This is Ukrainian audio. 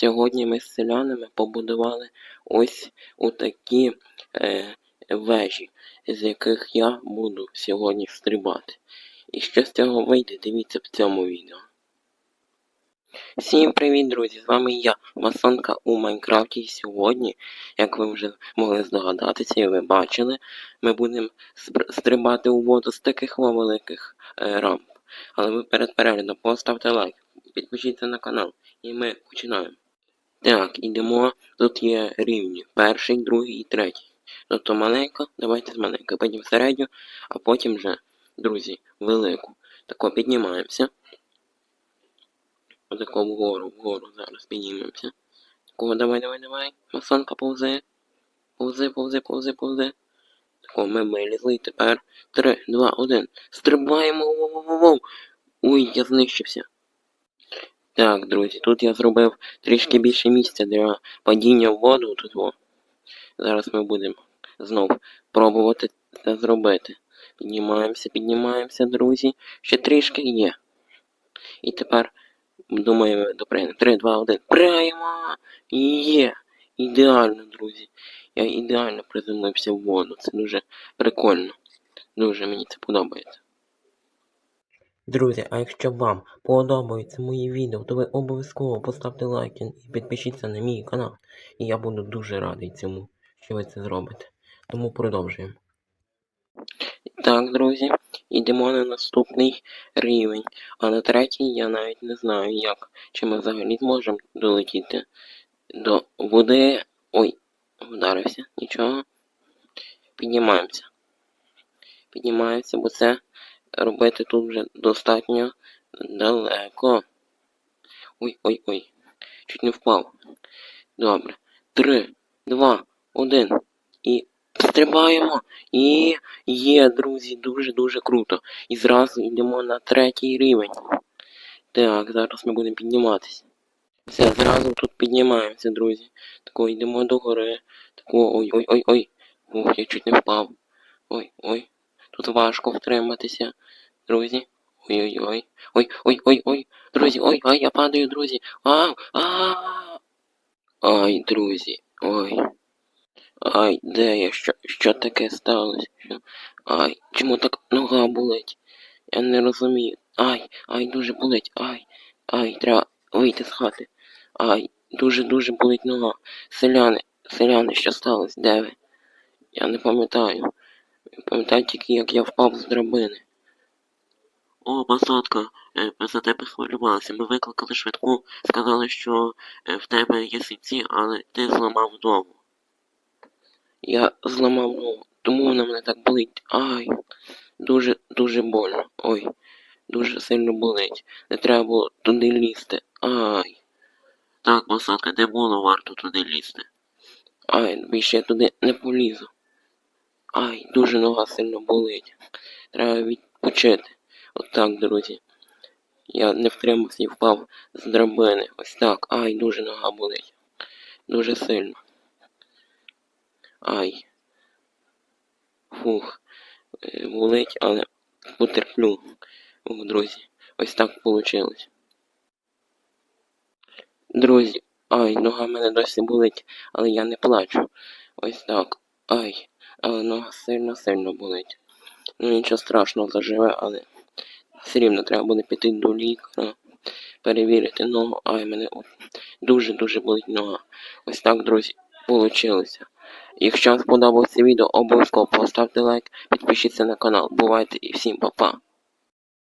Сьогодні ми з селянами побудували ось такі е, вежі, з яких я буду сьогодні стрибати. І що з цього вийде, дивіться в цьому відео. Всім привіт, друзі! З вами я, Масонка у Майнкрафті. І сьогодні, як ви вже могли здогадатися і ви бачили, ми будемо стрибати у воду з таких великих е, рамп. Але ви перед переглядом поставте лайк, підпишіться на канал, і ми починаємо. Так, ідемо. Тут є рівні. Перший, другий і третій. Тобто маленько, давайте з маленько, потім середню, а потім вже, друзі, велику. Тако піднімаємося. Отако вгору, вгору зараз піднімемося. Такого давай, давай, давай. Масонка повзе. Повзе, повзе, повзе, повзе. Тако ми вилізли тепер. Три, два, один. Стрибаємо. Воу-воу-воу. Ой, я знищився. Так, друзі, тут я зробив трішки більше місця для падіння в воду тут. О. Зараз ми будемо знов пробувати це зробити. Піднімаємося, піднімаємося, друзі. Ще трішки є. І тепер, думаю, ми допряємо. 3, 2, 1. Прямо! Є! Ідеально, друзі. Я ідеально приземлився в воду. Це дуже прикольно. Дуже мені це подобається. Друзі, а якщо вам подобаються мої відео, то ви обов'язково поставте лайк і підпишіться на мій канал. І я буду дуже радий цьому, що ви це зробите. Тому продовжуємо. Так, друзі, йдемо на наступний рівень. А на третій я навіть не знаю як. Чи ми взагалі зможемо долетіти до води. Ой, вдарився, нічого. Піднімаємося. Піднімаємося, бо це робити тут вже достатньо далеко. Ой, ой, ой. Чуть не впав. Добре. Три, два, один. І стрибаємо. І є, друзі, дуже-дуже круто. І зразу йдемо на третій рівень. Так, зараз ми будемо підніматися. Все, зразу тут піднімаємося, друзі. Тако йдемо до гори. Тако, ой-ой-ой-ой. Ух, я чуть не впав. Ой-ой. Тут важко втриматися, друзі. Ой-ой-ой. Ой-ой-ой-ой. Друзі, ой, ай, я падаю, друзі. Ау, а. Ай, друзі. Ой. Ай, де я? Що, що таке сталося? Що? Ай, чому так нога болить? Я не розумію. Ай, ай, дуже болить. Ай, ай, треба вийти з хати. Ай, дуже-дуже болить нога. Селяни, селяни, що сталося? Де ви? Я не пам'ятаю. Пам'ятаю тільки, як я впав з драбини. О, Масотка, е, за тебе хвилювалися. Ми викликали швидку, сказали, що е, в тебе є синці, але ти зламав ногу. Я зламав ногу, тому вона мене так болить. Ай, дуже, дуже больно. Ой, дуже сильно болить. Не треба було туди лізти. Ай. Так, Масотка, не було варто туди лізти. Ай, більше я туди не полізу. Ай, дуже нога сильно болить. Треба відпочити. Отак, друзі. Я не втримався і впав з драбини. Ось так. Ай, дуже нога болить. Дуже сильно. Ай. Фух. Е, Болить, але потерплю. О, друзі. Ось так вийшло. Друзі, ай, нога в мене досі болить, але я не плачу. Ось так. Ай, але нога сильно-сильно болить. Ну нічого страшного заживе, але все рівно треба буде піти до лікаря, перевірити ногу. Ай, мене от дуже-дуже болить нога. Ось так, друзі, вийшло. Якщо вам сподобалося відео, обов'язково поставте лайк, підпишіться на канал. Бувайте і всім па-па.